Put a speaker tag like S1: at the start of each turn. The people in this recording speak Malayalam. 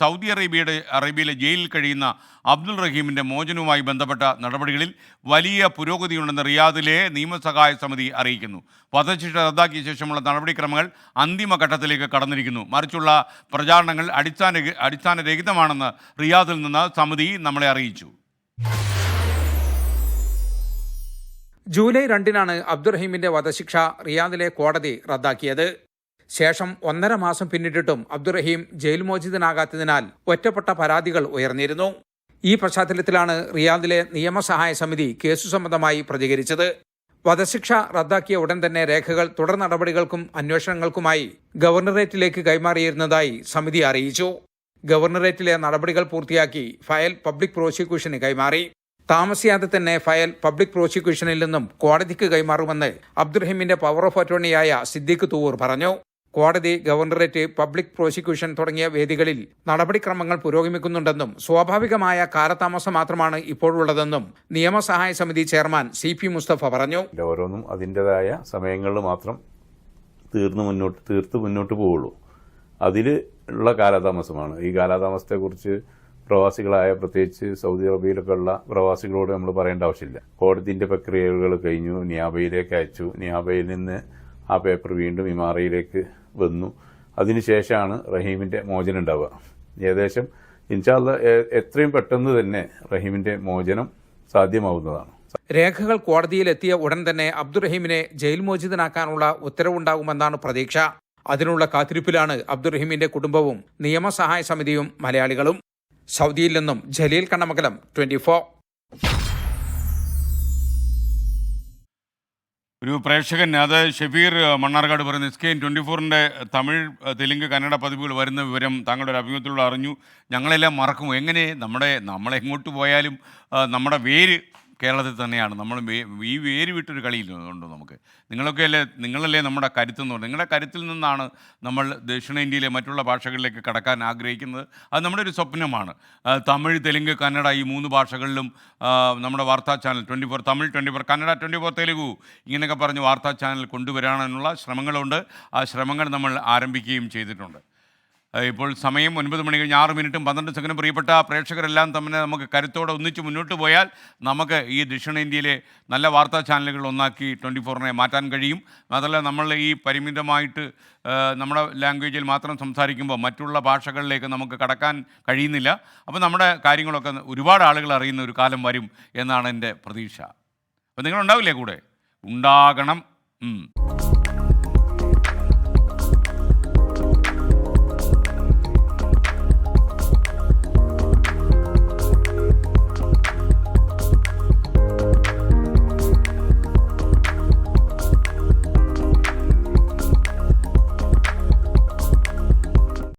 S1: സൗദി അറേബ്യയുടെ അറേബ്യയിലെ ജയിലിൽ കഴിയുന്ന അബ്ദുൾ റഹീമിന്റെ മോചനവുമായി ബന്ധപ്പെട്ട നടപടികളിൽ വലിയ പുരോഗതിയുണ്ടെന്ന് റിയാദിലെ നിയമസഹായ സമിതി അറിയിക്കുന്നു. വധശിക്ഷ റദ്ദാക്കിയ ശേഷമുള്ള നടപടിക്രമങ്ങൾ അന്തിമഘട്ടത്തിലേക്ക് കടന്നിരിക്കുന്നു. മറിച്ചുള്ള പ്രചാരണങ്ങൾ അടിസ്ഥാന അടിസ്ഥാനരഹിതമാണെന്ന് റിയാദിൽ നിന്ന് സമിതി നമ്മളെ അറിയിച്ചു.
S2: ജൂലൈ രണ്ടിനാണ് അബ്ദുറഹീമിന്റെ വധശിക്ഷ റിയാദിലെ കോടതി റദ്ദാക്കിയത്. ശേഷം ഒന്നര മാസം പിന്നിട്ടിട്ടും അബ്ദുറഹീം ജയിൽ മോചിതനാകാത്തതിനാൽ ഒറ്റപ്പെട്ട പരാതികൾ ഉയർന്നിരുന്നു. ഈ പശ്ചാത്തലത്തിലാണ് റിയാദിലെ നിയമസഹായ സമിതി കേസു സംബന്ധമായി പ്രതികരിച്ചത്. വധശിക്ഷ റദ്ദാക്കിയ ഉടൻ തന്നെ രേഖകൾ തുടർ നടപടികൾക്കും അന്വേഷണങ്ങൾക്കുമായി ഗവർണറേറ്റിലേക്ക് കൈമാറിയിരുന്നതായി സമിതി അറിയിച്ചു. ഗവർണറേറ്റിലെ നടപടികൾ പൂർത്തിയാക്കി ഫയൽ പബ്ലിക് പ്രോസിക്യൂഷന് കൈമാറി. താമസിയാതെ തന്നെ ഫയൽ പബ്ലിക് പ്രോസിക്യൂഷനിൽ നിന്നും കോടതിക്ക് കൈമാറുമെന്ന് അബ്ദുറഹിമിന്റെ പവർ ഓഫ് അറ്റോർണിയായ സിദ്ദീഖ് തൂവൂർ പറഞ്ഞു. കോടതി ഗവർണറേറ്റ് പബ്ലിക് പ്രോസിക്യൂഷൻ തുടങ്ങിയ വേദികളിൽ നടപടിക്രമങ്ങൾ പുരോഗമിക്കുന്നുണ്ടെന്നും സ്വാഭാവികമായ കാലതാമസം മാത്രമാണ് ഇപ്പോഴുള്ളതെന്നും നിയമസഹായ സമിതി ചെയർമാൻ സി പി മുസ്തഫ പറഞ്ഞു.
S3: ഓരോന്നും അതിന്റെതായ സമയങ്ങളിൽ മാത്രം തീർന്നു മുന്നോട്ട് തീർത്ത് മുന്നോട്ട് പോവുള്ളൂ അതിൽ ഉള്ള കാലതാമസമാണ്. ഈ കാലതാമസത്തെക്കുറിച്ച് പ്രവാസികളായ പ്രത്യേകിച്ച് സൗദി അറേബ്യയിലൊക്കെ ഉള്ള പ്രവാസികളോട് നമ്മൾ പറയേണ്ട ആവശ്യമില്ല. കോടതിന്റെ പ്രക്രിയകൾ കഴിഞ്ഞു നിയാബയിലേക്ക് അയച്ചു. നിയാബയിൽ നിന്ന് ആ പേപ്പർ വീണ്ടും ഇമാറയിലേക്ക് വന്നു. അതിനുശേഷമാണ് റഹീമിന്റെ മോചനം ഉണ്ടാവുക. ഏകദേശം ഇൻഷാല്ല എത്രയും പെട്ടെന്ന് തന്നെ റഹീമിന്റെ മോചനം സാധ്യമാവുന്നതാണ്.
S2: രേഖകൾ കോടതിയിലെത്തിയ ഉടൻ തന്നെ അബ്ദുറഹീമിനെ ജയിൽ മോചിതനാക്കാനുള്ള ഉത്തരവുണ്ടാകുമെന്നാണ് പ്രതീക്ഷ. അതിനുള്ള കാത്തിരിപ്പിലാണ് അബ്ദുറഹീമിന്റെ കുടുംബവും നിയമസഹായ സമിതിയും മലയാളികളും. സൗദിയിൽ നിന്നും ജലീൽ കണ്ണമംഗലം ട്വന്റി
S1: ഒരു പ്രേക്ഷകൻ അത് ഷെഫീർ മണ്ണാർക്കാട് പറയുന്നത് എസ് കെ എൻ ട്വന്റി ഫോറിന്റെ തമിഴ് തെലുങ്ക് കന്നഡ പതിപ്പുകൾ വരുന്ന വിവരം താങ്കളുടെ ഒരു അഭിമുഖത്തിലൂടെ അറിഞ്ഞു. ഞങ്ങളെല്ലാം മറക്കും എങ്ങനെ? നമ്മുടെ നമ്മളെങ്ങോട്ട് പോയാലും നമ്മുടെ വേര് കേരളത്തിൽ തന്നെയാണ്. നമ്മൾ ഈ വേര് വിട്ടൊരു കളിയില്ലുണ്ട് നമുക്ക്. നിങ്ങളൊക്കെ അല്ലേ നിങ്ങളല്ലേ നമ്മുടെ കരുത്തെന്ന് പറയുന്നത്. നിങ്ങളുടെ കരുത്തിൽ നിന്നാണ് നമ്മൾ ദക്ഷിണേന്ത്യയിലെ മറ്റുള്ള ഭാഷകളിലേക്ക് കടക്കാൻ ആഗ്രഹിക്കുന്നത്. അത് നമ്മുടെ ഒരു സ്വപ്നമാണ്. തമിഴ് തെലുങ്ക് കന്നഡ ഈ മൂന്ന് ഭാഷകളിലും നമ്മുടെ വാർത്താ channel twenty four Tamil twenty four Kannada twenty four Telugu ഇങ്ങനെയൊക്കെ പറഞ്ഞ് വാർത്താ ചാനൽ കൊണ്ടുവരാനുള്ള ശ്രമങ്ങളുണ്ട്. ആ ശ്രമങ്ങൾ നമ്മൾ ആരംഭിക്കുകയും ചെയ്തിട്ടുണ്ട്. ഇപ്പോൾ സമയം ഒൻപത് മണി കഴിഞ്ഞ് ആറ് മിനിറ്റും പന്ത്രണ്ട് സെക്കൻഡും. പ്രിയപ്പെട്ട പ്രേക്ഷകരെല്ലാം തമ്മിൽ നമുക്ക് കരുത്തോടെ ഒന്നിച്ച് മുന്നോട്ട് പോയാൽ നമുക്ക് ഈ ദക്ഷിണേന്ത്യയിലെ നല്ല വാർത്താ ചാനലുകൾ ഒന്നാക്കി ട്വന്റി ഫോറിനെ മാറ്റാൻ കഴിയും. മാത്രമല്ല നമ്മൾ ഈ പരിമിതമായിട്ട് നമ്മുടെ ലാംഗ്വേജിൽ മാത്രം സംസാരിക്കുമ്പോൾ മറ്റുള്ള ഭാഷകളിലേക്ക് നമുക്ക് കടക്കാൻ കഴിയുന്നില്ല. അപ്പോൾ നമ്മുടെ കാര്യങ്ങളൊക്കെ ഒരുപാട് ആളുകൾ അറിയുന്ന ഒരു കാലം വരും എന്നാണ് എന്റെ പ്രതീക്ഷ. അപ്പോൾ നിങ്ങളുണ്ടാവില്ലേ കൂടെ? ഉണ്ടാകണം.